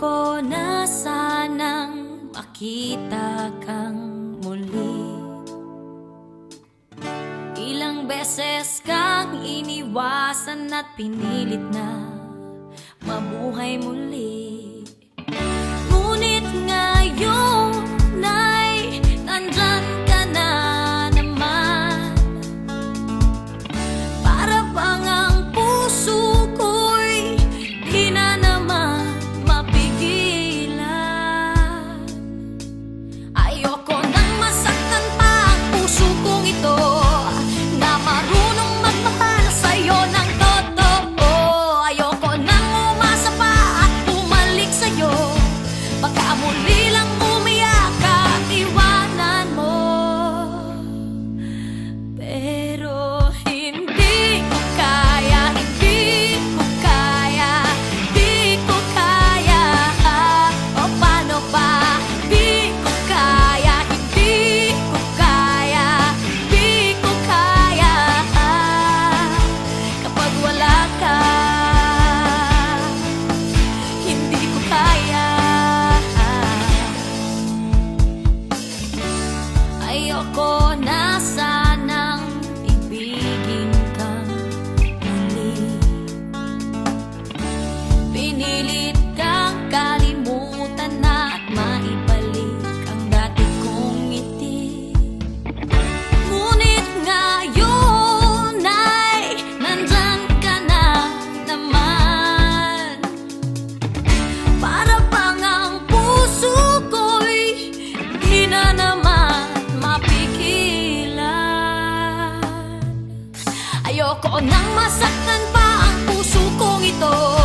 ko na sanang makita kang muli. Ilang beses kang iniwasan at pinilit na mabuhay muli. io con dahilan Ayoko nang masaktan pa ang puso kong ito.